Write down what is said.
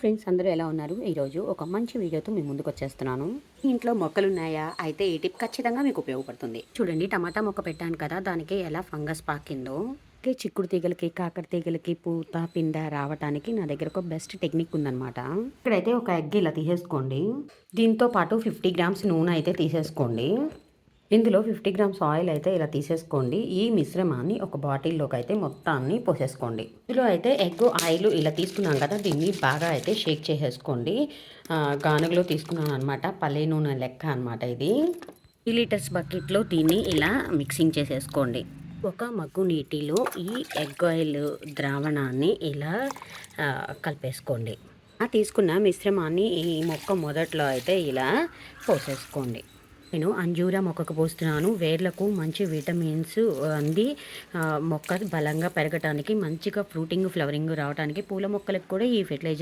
Friends అందరూ ఎలా ఉన్నారు? ఈరోజు ఒక మంచి వీడియోతో మీ ముందుకు వచ్చేస్తున్నాను. ఇంట్లో మొక్కలు ఉన్నాయా అయితే ఈ టిప్ ఖచ్చితంగా మీకు ఉపయోగపడుతుంది. చూడండి టమాటా మొక్క పెట్టాను కదా దానికి ఎలా ఫంగస్ పాకిందో. చిక్కుడు తీగలకి కాకర తీగలకి పూత పిండ రావడానికి నా దగ్గర ఒక బెస్ట్ టెక్నిక్ ఉందన్నమాట. ఇక్కడైతే ఒక ఎగ్ ఇలా తీసేసుకోండి. దీంతో పాటు ఫిఫ్టీ గ్రామ్స్ నూనె అయితే తీసేసుకోండి. ఇందులో ఫిఫ్టీ గ్రామ్స్ ఆయిల్ అయితే ఇలా తీసేసుకోండి. ఈ మిశ్రమాన్ని ఒక బాటిల్లోకి అయితే మొత్తాన్ని పోసేసుకోండి. ఇందులో అయితే ఎగ్ ఆయిల్ ఇలా తీసుకున్నాం కదా దీన్ని బాగా అయితే షేక్ చేసేసుకోండి. గానుగలో తీసుకున్నాను అనమాట పల్లె నూనె లెక్క అనమాట ఇది. ఈ లీటర్స్ బకెట్లో దీన్ని ఇలా మిక్సింగ్ చేసేసుకోండి. ఒక మగ్గు నీటిలో ఈ ఎగ్ ఆయిల్ ద్రావణాన్ని ఇలా కలిపేసుకోండి. ఆ తీసుకున్న మిశ్రమాన్ని ఈ మొక్క మొదట్లో అయితే ఇలా పోసేసుకోండి. నేను అంజూరా మొక్కకు పోస్తున్నాను. వేర్లకు మంచి విటమిన్స్ అంది. ఆ, మొక్క బలంగా పెరగటానికి మంచిగా ఫ్రూటింగ్ ఫ్లవరింగ్ రావడానికి పూల మొక్కలకు కూడా ఈ ఫెర్టిలైజర్